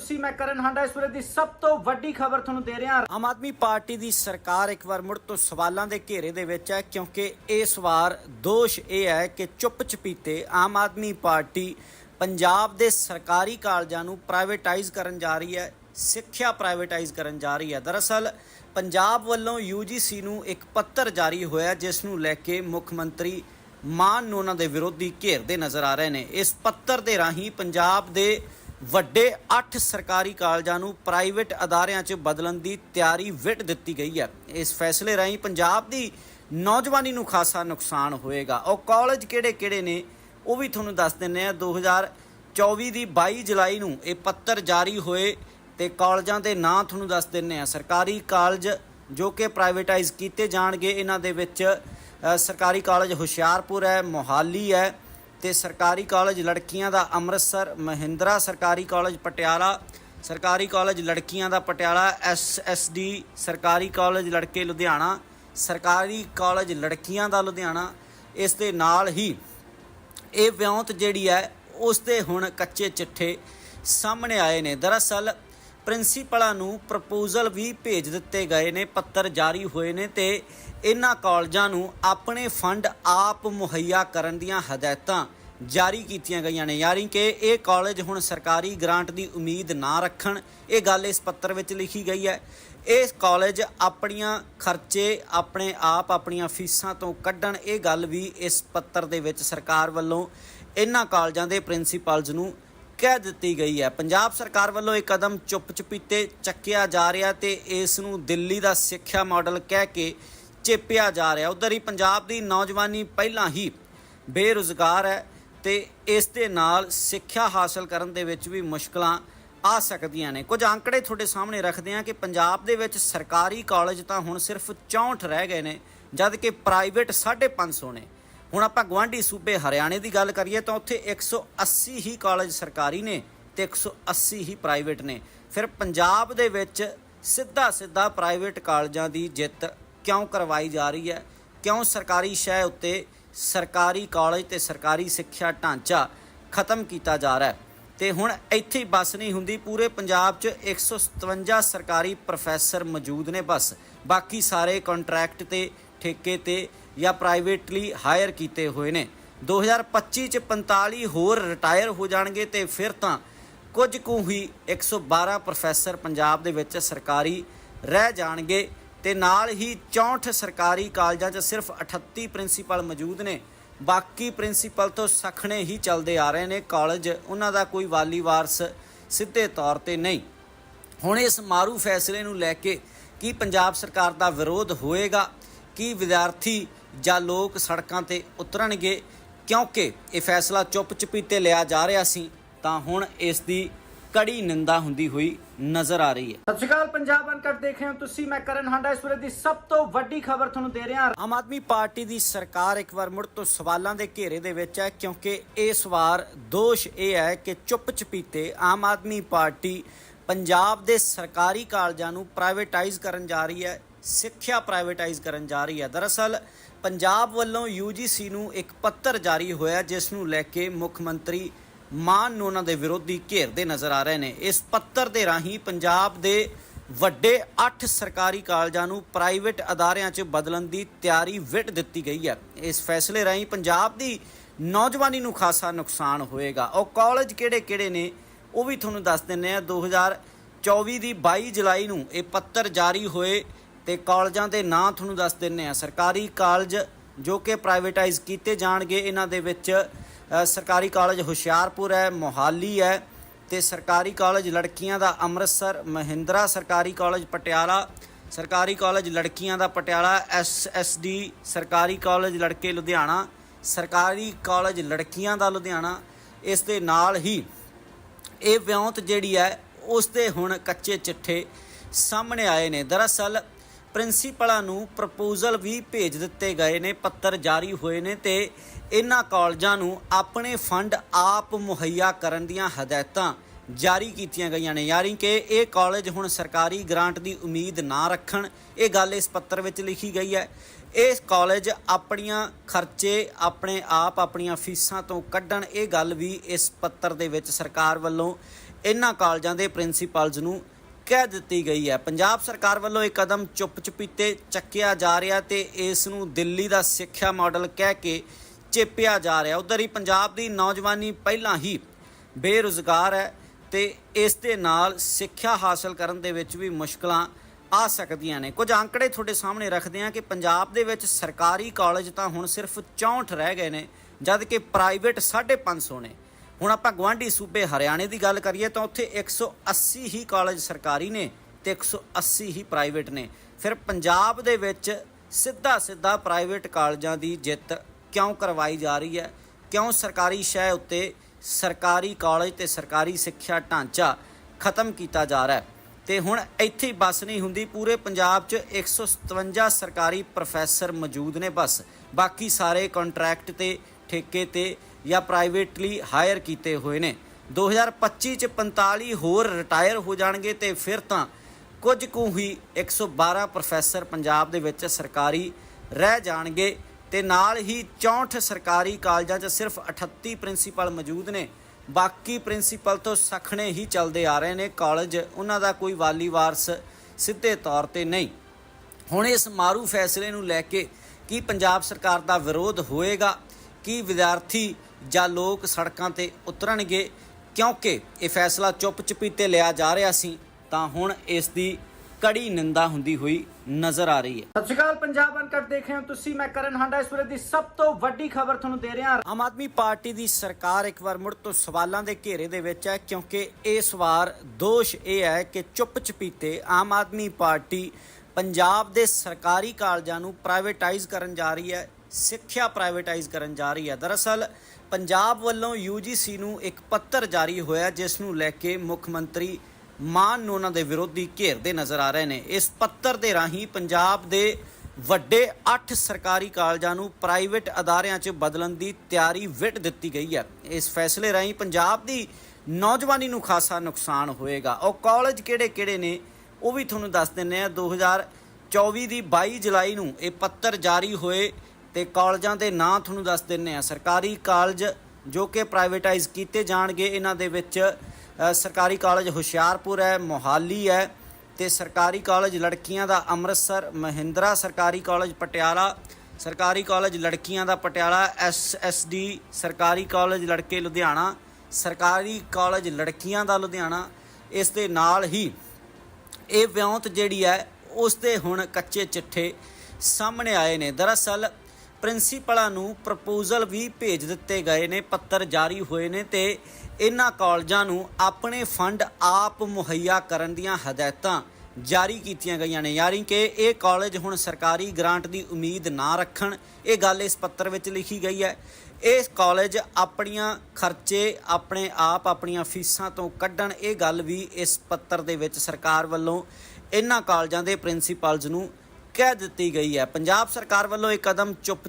ਤੁਸੀਂ ਮੈਂ ਕਰਨ ਹਾਂਡਾ ਇਸ ਵੇਲੇ ਦੀ ਸਭ ਤੋਂ ਵੱਡੀ ਖਬਰ ਤੁਹਾਨੂੰ ਦੇ ਰਿਹਾ। ਆਮ ਆਦਮੀ ਪਾਰਟੀ ਦੀ ਸਰਕਾਰ ਇੱਕ ਵਾਰ ਮੁੜ ਤੋਂ ਸਵਾਲਾਂ ਦੇ ਘੇਰੇ ਦੇ ਵਿੱਚ ਹੈ, ਕਿਉਂਕਿ ਇਸ ਵਾਰ ਦੋਸ਼ ਇਹ ਹੈ ਕਿ ਚੁੱਪ ਚਪੀਤੇ ਆਮ ਆਦਮੀ ਪਾਰਟੀ ਪੰਜਾਬ ਦੇ ਸਰਕਾਰੀ ਕਾਲਜਾਂ ਨੂੰ ਪ੍ਰਾਈਵੇਟਾਈਜ਼ ਕਰਨ ਜਾ ਰਹੀ ਹੈ, ਸਿੱਖਿਆ ਪ੍ਰਾਈਵੇਟਾਈਜ਼ ਕਰਨ ਜਾ ਰਹੀ ਹੈ। ਦਰਅਸਲ, ਪੰਜਾਬ ਵੱਲੋਂ UGC ਨੂੰ ਇੱਕ ਪੱਤਰ ਜਾਰੀ ਹੋਇਆ ਜਿਸ ਨੂੰ ਲੈ ਕੇ ਮੁੱਖ ਮੰਤਰੀ ਮਾਨ ਨੂੰ ਉਹਨਾਂ ਦੇ ਵਿਰੋਧੀ ਘੇਰਦੇ ਨਜ਼ਰ ਆ ਰਹੇ ਨੇ। ਇਸ ਪੱਤਰ ਦੇ ਰਾਹੀਂ ਪੰਜਾਬ ਦੇ ਵੱਡੇ 8 ਸਰਕਾਰੀ ਕਾਲਜਾਂ ਨੂੰ ਪ੍ਰਾਈਵੇਟ ਅਦਾਰਿਆਂ 'ਚ ਬਦਲਣ ਦੀ ਤਿਆਰੀ ਵਿਟ ਦਿੱਤੀ ਗਈ ਹੈ। ਇਸ ਫੈਸਲੇ ਰਾਹੀਂ ਪੰਜਾਬ ਦੀ ਨੌਜਵਾਨੀ ਨੂੰ ਖਾਸਾ ਨੁਕਸਾਨ ਹੋਏਗਾ। ਉਹ ਕਾਲਜ ਕਿਹੜੇ-ਕਿਹੜੇ ਨੇ, ਉਹ ਵੀ ਤੁਹਾਨੂੰ ਦੱਸ ਦਿੰਨੇ ਆ 2024 ਦੀ 22 ਜੁਲਾਈ ਨੂੰ ਇਹ ਪੱਤਰ ਜਾਰੀ ਹੋਏ ਤੇ ਕਾਲਜਾਂ ਦੇ ਨਾਂ ਤੁਹਾਨੂੰ ਦੱਸ ਦਿੰਨੇ ਆ ਸਰਕਾਰੀ ਕਾਲਜ ਜੋ ਕਿ ਪ੍ਰਾਈਵੇਟਾਈਜ਼ ਕੀਤੇ ਜਾਣਗੇ, ਇਹਨਾਂ ਦੇ ਵਿੱਚ ਸਰਕਾਰੀ ਕਾਲਜ ਹੁਸ਼ਿਆਰਪੁਰ ਹੈ, ਮੋਹਾਲੀ ਹੈ ਤੇ ਸਰਕਾਰੀ ਕਾਲਜ ਲੜਕੀਆਂ ਦਾ ਅੰਮ੍ਰਿਤਸਰ, ਮਹਿੰਦਰਾ ਸਰਕਾਰੀ ਕਾਲਜ ਪਟਿਆਲਾ, ਸਰਕਾਰੀ ਕਾਲਜ ਲੜਕੀਆਂ ਦਾ ਪਟਿਆਲਾ ਐਸਐਸਡੀ ਸਰਕਾਰੀ ਕਾਲਜ ਲੜਕੇ ਲੁਧਿਆਣਾ, ਸਰਕਾਰੀ ਕਾਲਜ ਲੜਕੀਆਂ ਦਾ ਲੁਧਿਆਣਾ, ਇਸ ਦੇ ਨਾਲ ਹੀ ਇਹ ਵਿਉਂਤ ਜਿਹੜੀ ਹੈ, ਉਸ ਦੇ ਹੁਣ ਕੱਚੇ ਚਿੱਠੇ ਸਾਹਮਣੇ ਆਏ ਨੇ। ਦਰਅਸਲ ਪ੍ਰਿੰਸੀਪਲਾਂ ਨੂੰ ਪ੍ਰਪੋਜ਼ਲ ਵੀ ਭੇਜ ਦਿੱਤੇ ਗਏ ਨੇ, ਪੱਤਰ ਜਾਰੀ ਹੋਏ ਨੇ ਤੇ ਇਹਨਾਂ ਕਾਲਜਾਂ ਨੂੰ ਆਪਣੇ ਫੰਡ ਆਪ ਮੁਹੱਈਆ ਕਰਨ ਦੀਆਂ ਹਦਾਇਤਾਂ ਜਾਰੀ ਕੀਤੀਆਂ ਗਈਆਂ ਨੇ। ਯਾਨੀ ਕਿ ਇਹ ਕਾਲਜ ਹੁਣ ਸਰਕਾਰੀ ਗ੍ਰਾਂਟ ਦੀ ਉਮੀਦ ਨਾ ਰੱਖਣ, ਇਹ ਗੱਲ ਇਸ ਪੱਤਰ ਵਿੱਚ ਲਿਖੀ ਗਈ ਹੈ। ਇਹ ਕਾਲਜ ਆਪਣੀਆਂ ਖਰਚੇ ਆਪਣੇ ਆਪ ਆਪਣੀਆਂ ਫੀਸਾਂ ਤੋਂ ਕੱਢਣ, ਇਹ ਗੱਲ ਵੀ ਇਸ ਪੱਤਰ ਦੇ ਵਿੱਚ ਸਰਕਾਰ ਵੱਲੋਂ ਇਹਨਾਂ ਕਾਲਜਾਂ ਦੇ ਪ੍ਰਿੰਸੀਪਲਜ਼ ਨੂੰ ਕਹਿ ਦਿੱਤੀ ਗਈ ਹੈ। ਪੰਜਾਬ ਸਰਕਾਰ ਵੱਲੋਂ ਇਹ ਕਦਮ ਚੁੱਪ ਚੁਪੀਤੇ ਚੱਕਿਆ ਜਾ ਰਿਹਾ ਤੇ ਇਸ ਨੂੰ ਦਿੱਲੀ ਦਾ ਸਿੱਖਿਆ ਮਾਡਲ ਕਹਿ ਕੇ ਚੇਪਿਆ ਜਾ ਰਿਹਾ ਉਧਰ ਹੀ ਪੰਜਾਬ ਦੀ ਨੌਜਵਾਨੀ ਪਹਿਲਾਂ ਹੀ ਬੇਰੁਜ਼ਗਾਰ ਹੈ ਤੇ ਇਸ ਦੇ ਨਾਲ ਸਿੱਖਿਆ ਹਾਸਲ ਕਰਨ ਦੇ ਵਿੱਚ ਵੀ ਮੁਸ਼ਕਲਾਂ ਆ ਸਕਦੀਆਂ ਨੇ। ਕੁਝ ਅੰਕੜੇ ਤੁਹਾਡੇ ਸਾਹਮਣੇ ਰੱਖਦੇ ਹਾਂ ਕਿ ਪੰਜਾਬ ਦੇ ਵਿੱਚ ਸਰਕਾਰੀ ਕਾਲਜ ਤਾਂ ਹੁਣ ਸਿਰਫ 64 ਰਹਿ ਗਏ ਨੇ, ਜਦ ਕਿ ਪ੍ਰਾਈਵੇਟ 550 ਨੇ। ਹੁਣ ਆਪਾਂ ਗਵਾਂਢੀ ਸੂਬੇ ਹਰਿਆਣੇ ਦੀ ਗੱਲ ਕਰੀਏ ਤਾਂ ਉੱਥੇ 180 ਹੀ ਕਾਲਜ ਸਰਕਾਰੀ ਨੇ ਤੇ 180 ਹੀ ਪ੍ਰਾਈਵੇਟ ਨੇ। ਫਿਰ ਪੰਜਾਬ ਦੇ ਵਿੱਚ ਸਿੱਧਾ ਸਿੱਧਾ ਪ੍ਰਾਈਵੇਟ ਕਾਲਜਾਂ ਦੀ ਜਿੱਤ ਕਿਉਂ ਕਰਵਾਈ ਜਾ ਰਹੀ ਹੈ? ਕਿਉਂ ਸਰਕਾਰੀ ਸ਼ਹਿ ਉੱਤੇ ਸਰਕਾਰੀ ਕਾਲਜ ਤੇ ਸਰਕਾਰੀ ਸਿੱਖਿਆ ਢਾਂਚਾ ਖਤਮ ਕੀਤਾ ਜਾ ਰਿਹਾ ਹੈ? ਤੇ ਹੁਣ ਇੱਥੇ ਹੀ ਬਸ ਨਹੀਂ ਹੁੰਦੀ, ਪੂਰੇ ਪੰਜਾਬ 'ਚ 157 ਸਰਕਾਰੀ ਪ੍ਰੋਫੈਸਰ ਮੌਜੂਦ ਨੇ ਬਸ। ਬਾਕੀ ਸਾਰੇ ਕੰਟਰੈਕਟ ਤੇ, ਠੇਕੇ ਤੇ ਜਾਂ ਪ੍ਰਾਈਵੇਟਲੀ ਹਾਇਰ ਕੀਤੇ ਹੋਏ ਨੇ। 2025 ਚ 45 ਹੋਰ ਰਿਟਾਇਰ ਹੋ ਜਾਣਗੇ ਤੇ ਫਿਰ ਤਾਂ ਕੁਝ ਕੁ ਹੀ 112 ਪ੍ਰੋਫੈਸਰ ਪੰਜਾਬ ਦੇ ਵਿੱਚ ਸਰਕਾਰੀ ਰਹਿ ਜਾਣਗੇ ਤੇ ਨਾਲ ਹੀ 64 ਸਰਕਾਰੀ ਕਾਲਜਾਂ 'ਚ ਸਿਰਫ 38 ਪ੍ਰਿੰਸੀਪਲ ਮੌਜੂਦ ਨੇ। ਬਾਕੀ ਪ੍ਰਿੰਸੀਪਲ ਤੋਂ ਸਖਣੇ ਹੀ ਚੱਲਦੇ ਆ ਰਹੇ ਨੇ। ਕਾਲਜ ਉਹਨਾਂ ਦਾ ਕੋਈ ਵਾਲੀ ਵਾਰਸ ਸਿੱਧੇ ਤੌਰ ਤੇ ਨਹੀਂ। ਹੁਣ ਇਸ ਮਾਰੂ ਫੈਸਲੇ ਨੂੰ ਲੈ ਕੇ ਕੀ ਪੰਜਾਬ ਸਰਕਾਰ ਦਾ ਵਿਰੋਧ ਹੋਏਗਾ? ਕੀ ਵਿਦਿਆਰਥੀ ਜਾਂ ਲੋਕ ਸੜਕਾਂ ਤੇ ਉਤਰਨਗੇ ਕਿਉਂਕਿ ਇਹ ਫੈਸਲਾ ਚੁੱਪ ਚਪੀਤੇ ਲਿਆ ਜਾ ਰਿਹਾ ਸੀ ਤਾਂ ਹੁਣ ਇਸ ਦੀ ਕੜੀ ਨਿੰਦਾ ਹੁੰਦੀ ਹੋਈ ਨਜ਼ਰ ਆ ਰਹੀ ਹੈ। ਸਤਿ ਸ਼੍ਰੀ ਅਕਾਲ ਪੰਜਾਬ ਅਨਕਟ ਦੇਖ ਰਹੇ ਹੋ ਤੁਸੀਂ ਮੈਂ ਕਰਨ ਹਾਂਡਾ। ਇਸ ਵੇਲੇ ਦੀ ਸਭ ਤੋਂ ਵੱਡੀ ਖਬਰ ਤੁਹਾਨੂੰ ਦੇ ਰਿਹਾ ਆਮ ਆਦਮੀ ਪਾਰਟੀ ਦੀ ਸਰਕਾਰ ਇੱਕ ਵਾਰ ਮੁੜ ਤੋਂ ਸਵਾਲਾਂ ਦੇ ਘੇਰੇ ਦੇ ਵਿੱਚ ਹੈ ਕਿਉਂਕਿ ਇਸ ਵਾਰ ਦੋਸ਼ ਇਹ ਹੈ ਕਿ ਚੁੱਪ ਚਪੀਤੇ ਆਮ ਆਦਮੀ ਪਾਰਟੀ ਪੰਜਾਬ ਦੇ ਸਰਕਾਰੀ ਕਾਲਜਾਂ ਨੂੰ ਪ੍ਰਾਈਵੇਟਾਈਜ਼ ਕਰਨ ਜਾ ਰਹੀ ਹੈ। ਸਿੱਖਿਆ ਪ੍ਰਾਈਵੇਟਾਈਜ਼ ਕਰਨ ਜਾ ਰਹੀ ਹੈ। ਦਰਅਸਲ, ਪੰਜਾਬ ਵੱਲੋਂ UGC ਨੂੰ ਇੱਕ ਪੱਤਰ ਜਾਰੀ ਹੋਇਆ ਜਿਸ ਨੂੰ ਲੈ ਕੇ ਮੁੱਖ ਮੰਤਰੀ ਮਾਨ ਨੂੰ ਉਹਨਾਂ ਦੇ ਵਿਰੋਧੀ ਘੇਰਦੇ ਨਜ਼ਰ ਆ ਰਹੇ ਨੇ। ਇਸ ਪੱਤਰ ਦੇ ਰਾਹੀਂ ਪੰਜਾਬ ਦੇ ਵੱਡੇ 8 ਸਰਕਾਰੀ ਕਾਲਜਾਂ ਨੂੰ ਪ੍ਰਾਈਵੇਟ ਅਦਾਰਿਆਂ 'ਚ ਬਦਲਣ ਦੀ ਤਿਆਰੀ ਵਿਟ ਦਿੱਤੀ ਗਈ ਹੈ। ਇਸ ਫੈਸਲੇ ਰਾਹੀਂ ਪੰਜਾਬ ਦੀ ਨੌਜਵਾਨੀ ਨੂੰ ਖਾਸਾ ਨੁਕਸਾਨ ਹੋਏਗਾ। ਉਹ ਕਾਲਜ ਕਿਹੜੇ-ਕਿਹੜੇ ਨੇ, ਉਹ ਵੀ ਤੁਹਾਨੂੰ ਦੱਸ ਦਿੰਨੇ ਆ 2024 ਦੀ 22 ਜੁਲਾਈ ਨੂੰ ਇਹ ਪੱਤਰ ਜਾਰੀ ਹੋਏ ਤੇ ਕਾਲਜਾਂ ਦੇ ਨਾਂ ਤੁਹਾਨੂੰ ਦੱਸ ਦਿੰਨੇ ਆ ਸਰਕਾਰੀ ਕਾਲਜ ਜੋ ਕਿ ਪ੍ਰਾਈਵੇਟਾਈਜ਼ ਕੀਤੇ ਜਾਣਗੇ, ਇਹਨਾਂ ਦੇ ਵਿੱਚ ਸਰਕਾਰੀ ਕਾਲਜ ਹੁਸ਼ਿਆਰਪੁਰ ਹੈ, ਮੋਹਾਲੀ ਹੈ ਤੇ ਸਰਕਾਰੀ ਕਾਲਜ ਲੜਕੀਆਂ ਦਾ ਅੰਮ੍ਰਿਤਸਰ, ਮਹਿੰਦਰਾ ਸਰਕਾਰੀ ਕਾਲਜ ਪਟਿਆਲਾ, ਸਰਕਾਰੀ ਕਾਲਜ ਲੜਕੀਆਂ ਦਾ ਪਟਿਆਲਾ ਐਸਐਸਡੀ ਸਰਕਾਰੀ ਕਾਲਜ ਲੜਕੇ ਲੁਧਿਆਣਾ, ਸਰਕਾਰੀ ਕਾਲਜ ਲੜਕੀਆਂ ਦਾ ਲੁਧਿਆਣਾ, ਇਸ ਦੇ ਨਾਲ ਹੀ ਇਹ ਵਿਉਂਤ ਜਿਹੜੀ ਹੈ, ਉਸ ਦੇ ਹੁਣ ਕੱਚੇ ਚਿੱਠੇ ਸਾਹਮਣੇ ਆਏ ਨੇ। ਦਰਅਸਲ ਪ੍ਰਿੰਸੀਪਲਾਂ ਨੂੰ ਪ੍ਰਪੋਜ਼ਲ ਵੀ ਭੇਜ ਦਿੱਤੇ ਗਏ ਨੇ, ਪੱਤਰ ਜਾਰੀ ਹੋਏ ਨੇ ਤੇ ਇਹਨਾਂ ਕਾਲਜਾਂ ਨੂੰ ਆਪਣੇ ਫੰਡ ਆਪ ਮੁਹੱਈਆ ਕਰਨ ਦੀਆਂ ਹਦਾਇਤਾਂ ਜਾਰੀ ਕੀਤੀਆਂ ਗਈਆਂ ਨੇ। ਯਾਨੀ ਕਿ ਇਹ ਕਾਲਜ ਹੁਣ ਸਰਕਾਰੀ ਗ੍ਰਾਂਟ ਦੀ ਉਮੀਦ ਨਾ ਰੱਖਣ, ਇਹ ਗੱਲ ਇਸ ਪੱਤਰ ਵਿੱਚ ਲਿਖੀ ਗਈ ਹੈ। ਇਹ ਕਾਲਜ ਆਪਣੀਆਂ ਖਰਚੇ ਆਪਣੇ ਆਪ ਆਪਣੀਆਂ ਫੀਸਾਂ ਤੋਂ ਕੱਢਣ, ਇਹ ਗੱਲ ਵੀ ਇਸ ਪੱਤਰ ਦੇ ਵਿੱਚ ਸਰਕਾਰ ਵੱਲੋਂ ਇਹਨਾਂ ਕਾਲਜਾਂ ਦੇ ਪ੍ਰਿੰਸੀਪਲਜ਼ ਨੂੰ ਕਹਿ ਦਿੱਤੀ ਗਈ ਹੈ। ਪੰਜਾਬ ਸਰਕਾਰ ਵੱਲੋਂ ਇਹ ਕਦਮ ਚੁੱਪ ਚੁਪੀਤੇ ਚੱਕਿਆ ਜਾ ਰਿਹਾ ਤੇ ਇਸ ਨੂੰ ਦਿੱਲੀ ਦਾ ਸਿੱਖਿਆ ਮਾਡਲ ਕਹਿ ਕੇ ਚੇਪਿਆ ਜਾ ਰਿਹਾ। ਉਧਰ ਹੀ ਪੰਜਾਬ ਦੀ ਨੌਜਵਾਨੀ ਪਹਿਲਾਂ ਹੀ ਬੇਰੁਜ਼ਗਾਰ ਹੈ ਤੇ ਇਸ ਦੇ ਨਾਲ ਸਿੱਖਿਆ ਹਾਸਲ ਕਰਨ ਦੇ ਵਿੱਚ ਵੀ ਮੁਸ਼ਕਲਾਂ ਆ ਸਕਦੀਆਂ ਨੇ। ਕੁਝ ਅੰਕੜੇ ਤੁਹਾਡੇ ਸਾਹਮਣੇ ਰੱਖਦੇ ਹਾਂ ਕਿ ਪੰਜਾਬ ਦੇ ਵਿੱਚ ਸਰਕਾਰੀ ਕਾਲਜ ਤਾਂ ਹੁਣ ਸਿਰਫ 64 ਰਹਿ ਗਏ ਨੇ, ਜਦ ਕਿ ਪ੍ਰਾਈਵੇਟ 550 ਨੇ। ਹੁਣ ਆਪਾਂ ਗਵਾਂਢੀ ਸੂਬੇ ਹਰਿਆਣੇ ਦੀ ਗੱਲ ਕਰੀਏ ਤਾਂ ਉੱਥੇ 180 ਹੀ ਕਾਲਜ ਸਰਕਾਰੀ ਨੇ ਤੇ 180 ਹੀ ਪ੍ਰਾਈਵੇਟ ਨੇ। ਫਿਰ ਪੰਜਾਬ ਦੇ ਵਿੱਚ ਸਿੱਧਾ ਸਿੱਧਾ ਪ੍ਰਾਈਵੇਟ ਕਾਲਜਾਂ ਦੀ ਜਿੱਤ ਕਿਉਂ ਕਰਵਾਈ ਜਾ ਰਹੀ ਹੈ? ਕਿਉਂ ਸਰਕਾਰੀ ਸ਼ਹਿ ਉੱਤੇ ਸਰਕਾਰੀ ਕਾਲਜ ਤੇ ਸਰਕਾਰੀ ਸਿੱਖਿਆ ਢਾਂਚਾ ਖਤਮ ਕੀਤਾ ਜਾ ਰਿਹਾ ਹੈ? ਤੇ ਹੁਣ ਇੱਥੇ ਹੀ ਬਸ ਨਹੀਂ ਹੁੰਦੀ, ਪੂਰੇ ਪੰਜਾਬ 'ਚ 157 ਸਰਕਾਰੀ ਪ੍ਰੋਫੈਸਰ ਮੌਜੂਦ ਨੇ ਬਸ। ਬਾਕੀ ਸਾਰੇ ਕੰਟਰੈਕਟ ਤੇ, ਠੇਕੇ ਤੇ ਜਾਂ ਪ੍ਰਾਈਵੇਟਲੀ ਹਾਇਰ ਕੀਤੇ ਹੋਏ ਨੇ। 2025 ਚ 45 ਹੋਰ ਰਿਟਾਇਰ ਹੋ ਜਾਣਗੇ ਤੇ ਫਿਰ ਤਾਂ ਕੁਝ ਕੁ ਹੀ 112 ਪ੍ਰੋਫੈਸਰ ਪੰਜਾਬ ਦੇ ਵਿੱਚ ਸਰਕਾਰੀ ਰਹਿ ਜਾਣਗੇ ਤੇ ਨਾਲ ਹੀ 64 ਸਰਕਾਰੀ ਕਾਲਜਾਂ 'ਚ ਸਿਰਫ 38 ਪ੍ਰਿੰਸੀਪਲ ਮੌਜੂਦ ਨੇ। ਬਾਕੀ ਪ੍ਰਿੰਸੀਪਲ ਤੋਂ ਸਖਣੇ ਹੀ ਚੱਲਦੇ ਆ ਰਹੇ ਨੇ। ਕਾਲਜ ਉਹਨਾਂ ਦਾ ਕੋਈ ਵਾਲੀ ਵਾਰਸ ਸਿੱਧੇ ਤੌਰ ਤੇ ਨਹੀਂ। ਹੁਣ ਇਸ ਮਾਰੂ ਫੈਸਲੇ ਨੂੰ ਲੈ ਕੇ ਕੀ ਪੰਜਾਬ ਸਰਕਾਰ ਦਾ ਵਿਰੋਧ ਹੋਏਗਾ? ਕੀ ਵਿਦਿਆਰਥੀ ਜਾਂ ਲੋਕ ਸੜਕਾਂ ਤੇ ਉਤਰਨਗੇ ਕਿਉਂਕਿ ਇਹ ਫੈਸਲਾ ਚੁੱਪ ਚਪੀਤੇ ਲਿਆ ਜਾ ਰਿਹਾ ਸੀ ਤਾਂ ਹੁਣ ਇਸ ਦੀ ਕੜੀ ਨਿੰਦਾ ਹੁੰਦੀ ਹੋਈ ਨਜ਼ਰ ਆ ਰਹੀ ਹੈ। ਸਤਿ ਸ਼੍ਰੀ ਅਕਾਲ ਪੰਜਾਬ ਅਨਕਟ ਦੇਖ ਰਹੇ ਹੋ ਤੁਸੀਂ ਮੈਂ ਕਰਨ ਹਾਂਡਾ ਇਸ ਵੇਲੇ ਦੀ ਸਭ ਤੋਂ ਵੱਡੀ ਖਬਰ ਤੁਹਾਨੂੰ ਦੇ ਰਿਹਾ ਆਮ ਆਦਮੀ ਪਾਰਟੀ ਦੀ ਸਰਕਾਰ ਇੱਕ ਵਾਰ ਮੁੜ ਤੋਂ ਸਵਾਲਾਂ ਦੇ ਘੇਰੇ ਦੇ ਵਿੱਚ ਹੈ ਕਿਉਂਕਿ ਇਸ ਵਾਰ ਦੋਸ਼ ਇਹ ਹੈ ਕਿ ਚੁੱਪ ਚਪੀਤੇ ਆਮ ਆਦਮੀ ਪਾਰਟੀ ਪੰਜਾਬ ਦੇ ਸਰਕਾਰੀ ਕਾਲਜਾਂ ਨੂੰ ਪ੍ਰਾਈਵੇਟਾਈਜ਼ ਕਰਨ ਜਾ ਰਹੀ ਹੈ। ਸਿੱਖਿਆ ਪ੍ਰਾਈਵੇਟਾਈਜ਼ ਕਰਨ ਜਾ ਰਹੀ ਹੈ। ਦਰਅਸਲ, ਪੰਜਾਬ ਵੱਲੋਂ UGC ਨੂੰ ਇੱਕ ਪੱਤਰ ਜਾਰੀ ਹੋਇਆ ਜਿਸ ਨੂੰ ਲੈ ਕੇ ਮੁੱਖ ਮੰਤਰੀ ਮਾਨ ਨੂੰ ਉਹਨਾਂ ਦੇ ਵਿਰੋਧੀ ਘੇਰਦੇ ਨਜ਼ਰ ਆ ਰਹੇ ਨੇ। ਇਸ ਪੱਤਰ ਦੇ ਰਾਹੀਂ ਪੰਜਾਬ ਦੇ ਵੱਡੇ 8 ਸਰਕਾਰੀ ਕਾਲਜਾਂ ਨੂੰ ਪ੍ਰਾਈਵੇਟ ਅਦਾਰਿਆਂ 'ਚ ਬਦਲਣ ਦੀ ਤਿਆਰੀ ਵਿਟ ਦਿੱਤੀ ਗਈ ਹੈ। ਇਸ ਫੈਸਲੇ ਰਾਹੀਂ ਪੰਜਾਬ ਦੀ ਨੌਜਵਾਨੀ ਨੂੰ ਖਾਸਾ ਨੁਕਸਾਨ ਹੋਏਗਾ। ਉਹ ਕਾਲਜ ਕਿਹੜੇ-ਕਿਹੜੇ ਨੇ, ਉਹ ਵੀ ਤੁਹਾਨੂੰ ਦੱਸ ਦਿੰਨੇ ਆ 2024 ਦੀ 22 ਜੁਲਾਈ ਨੂੰ ਇਹ ਪੱਤਰ ਜਾਰੀ ਹੋਏ ਤੇ ਕਾਲਜਾਂ ਦੇ ਨਾਂ ਤੁਹਾਨੂੰ ਦੱਸ ਦਿੰਨੇ ਆ ਸਰਕਾਰੀ ਕਾਲਜ ਜੋ ਕਿ ਪ੍ਰਾਈਵੇਟਾਈਜ਼ ਕੀਤੇ ਜਾਣਗੇ, ਇਹਨਾਂ ਦੇ ਵਿੱਚ ਸਰਕਾਰੀ ਕਾਲਜ ਹੁਸ਼ਿਆਰਪੁਰ ਹੈ, ਮੋਹਾਲੀ ਹੈ ਤੇ ਸਰਕਾਰੀ ਕਾਲਜ ਲੜਕੀਆਂ ਦਾ ਅੰਮ੍ਰਿਤਸਰ, ਮਹਿੰਦਰਾ ਸਰਕਾਰੀ ਕਾਲਜ ਪਟਿਆਲਾ, ਸਰਕਾਰੀ ਕਾਲਜ ਲੜਕੀਆਂ ਦਾ ਪਟਿਆਲਾ ਐਸਐਸਡੀ ਸਰਕਾਰੀ ਕਾਲਜ ਲੜਕੇ ਲੁਧਿਆਣਾ, ਸਰਕਾਰੀ ਕਾਲਜ ਲੜਕੀਆਂ ਦਾ ਲੁਧਿਆਣਾ, ਇਸ ਦੇ ਨਾਲ ਹੀ ਇਹ ਵਿਉਂਤ ਜਿਹੜੀ ਹੈ, ਉਸ ਦੇ ਹੁਣ ਕੱਚੇ ਚਿੱਠੇ ਸਾਹਮਣੇ ਆਏ ਨੇ। ਦਰਅਸਲ ਪ੍ਰਿੰਸੀਪਲਾਂ ਨੂੰ ਪ੍ਰਪੋਜ਼ਲ ਵੀ ਭੇਜ ਦਿੱਤੇ ਗਏ ਨੇ, ਪੱਤਰ ਜਾਰੀ ਹੋਏ ਨੇ ਤੇ ਇਹਨਾਂ ਕਾਲਜਾਂ ਨੂੰ ਆਪਣੇ ਫੰਡ ਆਪ ਮੁਹੱਈਆ ਕਰਨ ਦੀਆਂ ਹਦਾਇਤਾਂ ਜਾਰੀ ਕੀਤੀਆਂ ਗਈਆਂ ਨੇ। ਯਾਨੀ ਕਿ ਇਹ ਕਾਲਜ ਹੁਣ ਸਰਕਾਰੀ ਗ੍ਰਾਂਟ ਦੀ ਉਮੀਦ ਨਾ ਰੱਖਣ, ਇਹ ਗੱਲ ਇਸ ਪੱਤਰ ਵਿੱਚ ਲਿਖੀ ਗਈ ਹੈ। ਇਹ ਕਾਲਜ ਆਪਣੀਆਂ ਖਰਚੇ ਆਪਣੇ ਆਪ ਆਪਣੀਆਂ ਫੀਸਾਂ ਤੋਂ ਕੱਢਣ, ਇਹ ਗੱਲ ਵੀ ਇਸ ਪੱਤਰ ਦੇ ਵਿੱਚ ਸਰਕਾਰ ਵੱਲੋਂ ਇਹਨਾਂ ਕਾਲਜਾਂ ਦੇ ਪ੍ਰਿੰਸੀਪਲਜ਼ ਨੂੰ ਕਹਿ ਦਿੱਤੀ ਗਈ ਹੈ। ਪੰਜਾਬ ਸਰਕਾਰ ਵੱਲੋਂ ਇਹ ਕਦਮ ਚੁੱਪ